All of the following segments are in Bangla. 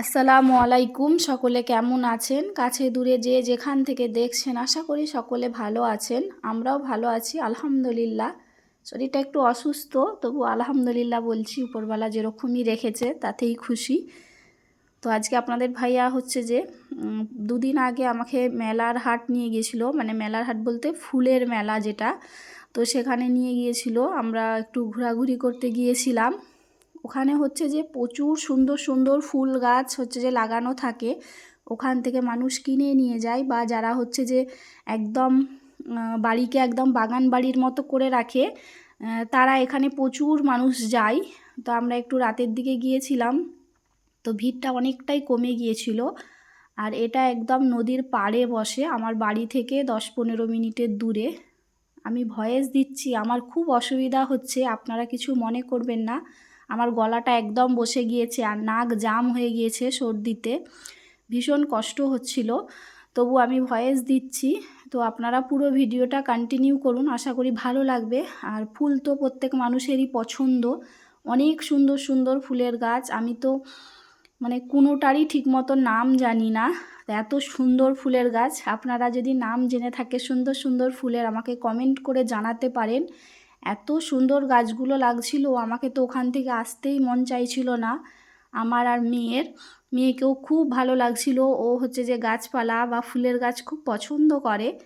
আসসালামু আলাইকুম। সকলে কেমন আছেন? কাছে দূরে যে যেখান থেকে দেখছেন, আশা করি সকলে ভালো আছেন। আমরাও ভালো আছি, আলহামদুলিল্লাহ। শরীরটা একটু অসুস্থ, তবু আলহামদুলিল্লাহ বলছি উপরবেলা যেরকমই রেখেছে, তাতেই খুশি। তো আজকে আপনাদের ভাইয়া হচ্ছে যে দুদিন আগে আমাকে মেলার হাট নিয়ে গিয়েছিল। মানে মেলার হাট বলতে ফুলের মেলা যেটা, তো সেখানে নিয়ে গিয়েছিল। আমরা একটু ঘোরাঘুরি করতে গিয়েছিলাম। ওখানে হচ্ছে যে প্রচুর সুন্দর সুন্দর ফুল গাছ হচ্ছে যে লাগানো থাকে। ওখান থেকে মানুষ কিনে নিয়ে যায় বা যারা হচ্ছে যে একদম বাড়িকে একদম বাগান বাড়ির মতো করে রাখে তারা এখানে প্রচুর মানুষ যায়। তো আমরা একটু রাতের দিকে গিয়েছিলাম, তো ভিড়টা অনেকটাই কমে গিয়েছিল। আর এটা একদম নদীর পাড়ে বসে, আমার বাড়ি থেকে দশ পনেরো মিনিটের দূরে। আমি ভয়েস দিচ্ছি, আমার খুব অসুবিধা হচ্ছে, আপনারা কিছু মনে করবেন না। আমার গলাটা একদম বসে গিয়েছে আর নাক জাম হয়ে গিয়েছে সর্দিতে। ভীষণ কষ্ট হচ্ছিল। তবু আমি ভয়েস দিচ্ছি। তো আপনারা পুরো ভিডিওটা কন্টিনিউ করুন, আশা করি ভালো লাগবে। আর ফুল তো প্রত্যেক মানুষেরই পছন্দ। অনেক সুন্দর সুন্দর ফুলের গাছ। আমি তো মানে কোনোটারই ঠিকমতো নাম জানি না। এত সুন্দর ফুলের গাছ। আপনারা যদি নাম জেনে থাকে সুন্দর সুন্দর ফুলের, আমাকে কমেন্ট করে জানাতে পারেন। এত সুন্দর গাছগুলো লাগছিল, আমাকে তো ওখান থেকে আসতেই মন চাইছিল না। আমার আর মেয়ের, মেয়েকেও খুব ভালো লাগছিল। ও হচ্ছে যে গাছপালা বা ফুলের গাছ খুব পছন্দ করে।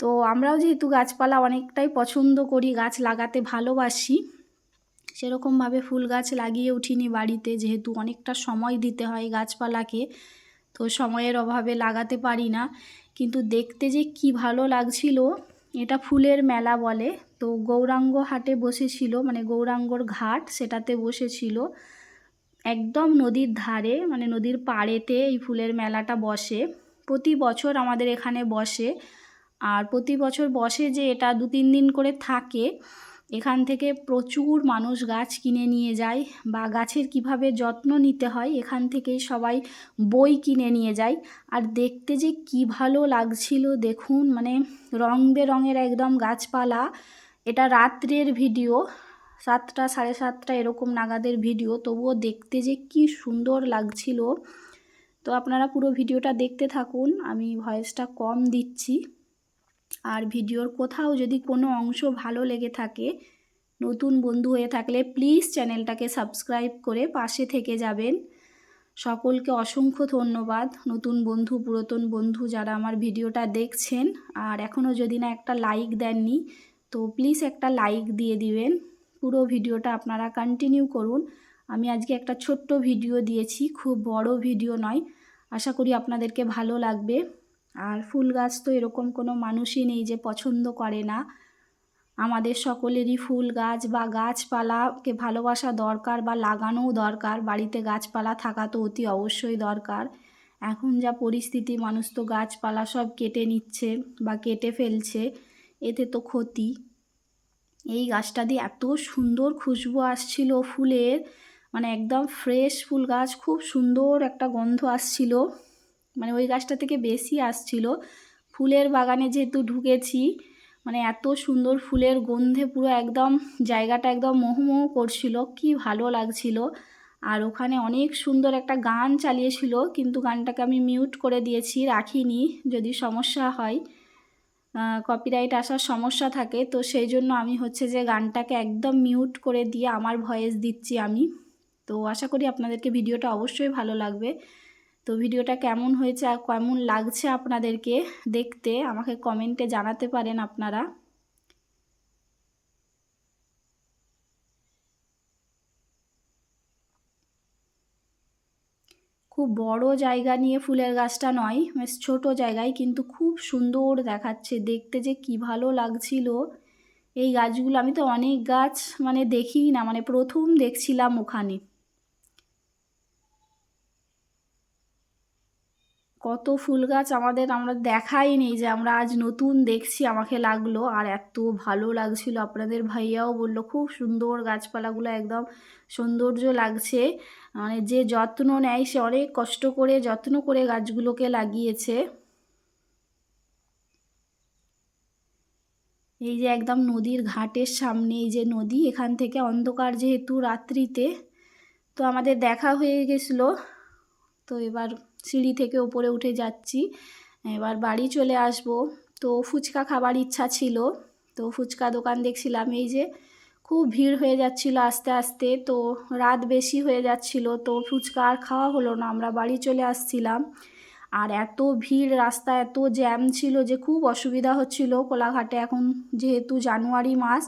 তো আমরাও যেহেতু গাছপালা অনেকটাই পছন্দ করি, গাছ লাগাতে ভালোবাসি, সেরকমভাবে ফুল গাছ লাগিয়ে উঠিনি বাড়িতে, যেহেতু অনেকটা সময় দিতে হয় গাছপালাকে, তো সময়ের অভাবে লাগাতে পারি না। কিন্তু দেখতে যে কি ভালো লাগছিল, এটা ফুলের মেলা বলে। তো গৌরাঙ্গ হাটে বসেছিল মানে গৌরাঙ্গর ঘাট সেটাতে বসেছিল। একদম নদীর ধারে মানে নদীর পাড়েতে এই ফুলের মেলাটা বসে। প্রতি বছর আমাদের এখানে বসে। আর প্রতি বছর বসে যে এটা দু তিন দিন করে থাকে, এখান থেকে প্রচুর মানুষ গাছ কিনে নিয়ে যায় বা গাছের কীভাবে যত্ন নিতে হয়, এখান থেকেই সবাই বই কিনে নিয়ে যায়। আর দেখতে যে কি ভালো লাগছিল, দেখুন মানে রং বেরঙের একদম গাছপালা। এটা রাত্রের ভিডিও, সাতটা সাড়ে সাতটা এরকম নাগাদের ভিডিও, তবুও দেখতে যে কি সুন্দর লাগছিল। তো আপনারা পুরো ভিডিওটা দেখতে থাকুন, আমি ভয়েসটা কম দিচ্ছি। আর ভিডিওর কোথাও যদি কোনো অংশ ভালো লেগে থাকে, নতুন বন্ধু হয়ে থাকলে প্লিজ চ্যানেলটাকে সাবস্ক্রাইব করে পাশে থেকে যাবেন। সকলকে অসংখ্য ধন্যবাদ, নতুন বন্ধু, পুরাতন বন্ধু যারা আমার ভিডিওটা দেখছেন। আর এখনও যদি না একটা লাইক দেননি তো প্লিজ একটা লাইক দিয়ে দিবেন। পুরো ভিডিওটা আপনারা কন্টিনিউ করুন। আমি আজকে একটা ছোট্ট ভিডিও দিয়েছি, খুব বড় ভিডিও নয়। আশা করি আপনাদেরকে ভালো লাগবে। আর ফুল গাছ তো এরকম কোনো মানুষই নেই যে পছন্দ করে না। আমাদের সকলেরই ফুল গাছ বা গাছপালাকে ভালোবাসা দরকার বা লাগানোও দরকার। বাড়িতে গাছপালা থাকা তো অতি অবশ্যই দরকার। এখন যা পরিস্থিতি, মানুষ তো গাছপালা সব কেটে নিচ্ছে বা কেটে ফেলছে। এতে তো ক্ষতি। এই গাছটা দিয়ে এত সুন্দর খুশবু আসছিল ফুলের মানে একদম ফ্রেশ ফুল গাছ, খুব সুন্দর একটা গন্ধ আসছিল। মানে ওই গাছটা থেকে বেশি আসছিল। ফুলের বাগানে যেহেতু ঢুকেছি মানে এত সুন্দর ফুলের গন্ধে পুরো একদম জায়গাটা একদম মোহমোহ করছিল, কি ভালো লাগছিল। আর ওখানে অনেক সুন্দর একটা গান চালিয়েছিল, কিন্তু গানটাকে আমি মিউট করে দিয়েছি, রাখিনি, যদি সমস্যা হয়। কপিরাইট আসার সমস্যা থাকে। তো সেই জন্য আমি হচ্ছে যে গানটাকে একদম মিউট করে দিয়ে আমার ভয়েস দিচ্ছি আমি। তো আশা করি আপনাদেরকে ভিডিওটা অবশ্যই ভালো লাগবে। তো ভিডিওটা কেমন হয়েছে আর কেমন লাগছে আপনাদেরকে দেখতে আমাকে কমেন্টে জানাতে পারেন আপনারা। খুব বড় জায়গা নিয়ে ফুলের গাছটা নয়, বেশ ছোট জায়গায়, কিন্তু খুব সুন্দর দেখাচ্ছে। দেখতে যে কি ভালো লাগছিল। এই গাছগুলো, আমি তো অনেক গাছ মানে দেখিই না মানে প্রথম দেখছিলাম ওখানে। কত ফুল গাছ আমাদের আমরা দেখাই নেই যে আমরা আজ নতুন দেখছি আমাকে লাগল। আর এত ভালো লাগছিল। আপনাদের ভাইয়াও বলল, খুব সুন্দর গাছপালাগুলো, একদম সৌন্দর্য লাগছে। মানে যে যত্ন নেয়, সে অনেক কষ্ট করে, যত্ন করে গাছগুলোকে লাগিয়েছে। এই যে একদম নদীর ঘাটের সামনে, এই যে নদী, এখান থেকে অন্ধকার যেহেতু রাত্রিতে, তো আমাদের দেখা হয়ে গেছিল। তো এবার সিঁড়ি থেকে ওপরে উঠে যাচ্ছি। এবার বাড়ি চলে আসব। তো ফুচকা খাবার ইচ্ছা ছিল। তো ফুচকা দোকান দেখছিলাম, এই যে খুব ভিড় হয়ে যাচ্ছিল আস্তে আস্তে। তো রাত বেশি হয়ে যাচ্ছিল, তো ফুচকা আর খাওয়া হলো না, আমরা বাড়ি চলে আসছিলাম। আর এত ভিড়, রাস্তা এত জ্যাম ছিল যে খুব অসুবিধা হচ্ছিল কোলাঘাটে। এখন যেহেতু জানুয়ারি মাস,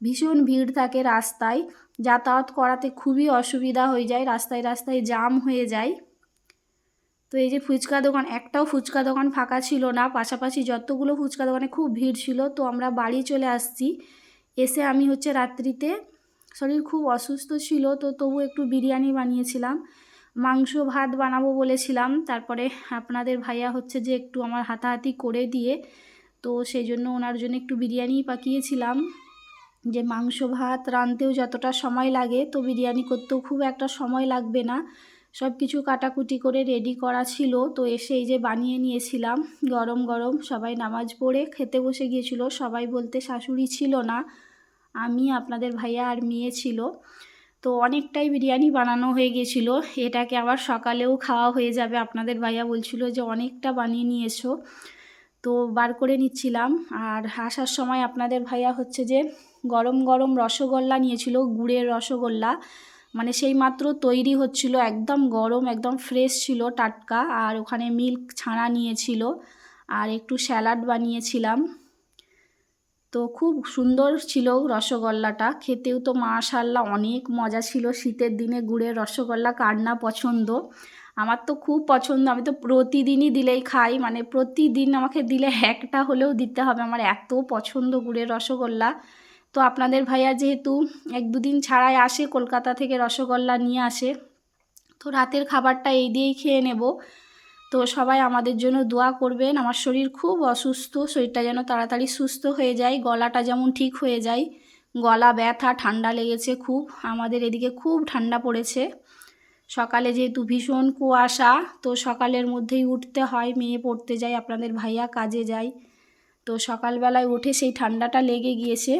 ভীষণ ভিড় থাকে রাস্তায়। যাতায়াত করাতে খুবই অসুবিধা হয়ে যায়, রাস্তায় রাস্তায় জাম হয়ে যায়। তো এই যে ফুচকা দোকান, একটাও ফুচকা দোকান ফাঁকা ছিল না। পাশাপাশি যতগুলো ফুচকা দোকানে খুব ভিড় ছিল, তো আমরা বাড়ি চলে আসছি। এসে আমি হচ্ছে রাত্রিতে, শরীর খুব অসুস্থ ছিল, তো তবু একটু বিরিয়ানি বানিয়েছিলাম। মাংস ভাত বানাবো বলেছিলাম, তারপরে আপনাদের ভাইয়া হচ্ছে যে একটু আমার হাতাহাতি করে দিয়ে, তো সেই জন্য ওনার জন্য একটু বিরিয়ানি পাকিয়েছিলাম। যে মাংস ভাত রাঁধতেও যতটা সময় লাগে, তো বিরিয়ানি করতেও খুব একটা সময় লাগবে না। সব কিছু কাটাকুটি করে রেডি করা ছিল। তো এসে এই যে বানিয়ে নিয়েছিলাম, গরম গরম সবাই নামাজ পড়ে খেতে বসে গিয়েছিল। সবাই বলতে শাশুড়ি ছিল না, আমি, আপনাদের ভাইয়া আর মেয়ে ছিল। তো অনেকটাই বিরিয়ানি বানানো হয়ে গিয়েছিল। এটাকে আবার সকালেও খাওয়া হয়ে যাবে, আপনাদের ভাইয়া বলছিল যে অনেকটা বানিয়ে নিয়ে এসো তো বার করে নিচ্ছিলাম। আর আসার সময় আপনাদের ভাইয়া হচ্ছে যে গরম গরম রসগোল্লা নিয়েছিল, গুড়ের রসগোল্লা। মানে সেই মাত্র তৈরি হচ্ছিল, একদম গরম, একদম ফ্রেশ ছিল টাটকা, আর ওখানে মিল্ক ছানা নিয়েছিল, আর একটু স্যালাড বানিয়েছিলাম। তো খুব সুন্দর ছিল রসগোল্লাটা, খেতেও তো মাশাল্লাহ অনেক মজা ছিল শীতের দিনে গুড়ের রসগোল্লা, কার না পছন্দ। আমার তো খুব পছন্দ, আমি তো প্রতিদিনই দিলেই খাই মানে প্রতিদিন আমাকে দিলে একটা হলেও দিতে হবে, আমার এত পছন্দ গুড়ের রসগোল্লা। তো আপনাদের ভাইয়া যেহেতু এক দুদিন ছাড়াই আসে, কলকাতা থেকে রসগোল্লা নিয়ে আসে, তো রাতের খাবারটা এই দিয়েই খেয়ে নেব। তো সবাই আমাদের জন্য দোয়া করবেন, আমার শরীর খুব অসুস্থ, শরীরটা যেন তাড়াতাড়ি সুস্থ হয়ে যায়, গলাটা যেমন ঠিক হয়ে যায়, গলা ব্যথা, ঠান্ডা লেগেছে খুব, আমাদের এদিকে খুব ঠান্ডা পড়েছে। সকালে যেহেতু ভীষণ কুয়াশা, তো সকালের মধ্যেই উঠতে হয়, মেয়ে পড়তে যায়, আপনাদের ভাইয়া কাজে যায়। তো সকালবেলায় উঠে সেই ঠান্ডাটা লেগে গিয়েছে।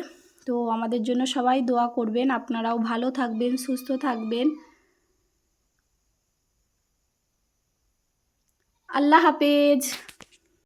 তো আমাদের জন্য সবাই দোয়া করবেন। আপনারাও ভালো থাকবেন সুস্থ থাকবেন। আল্লাহ হাফেজ।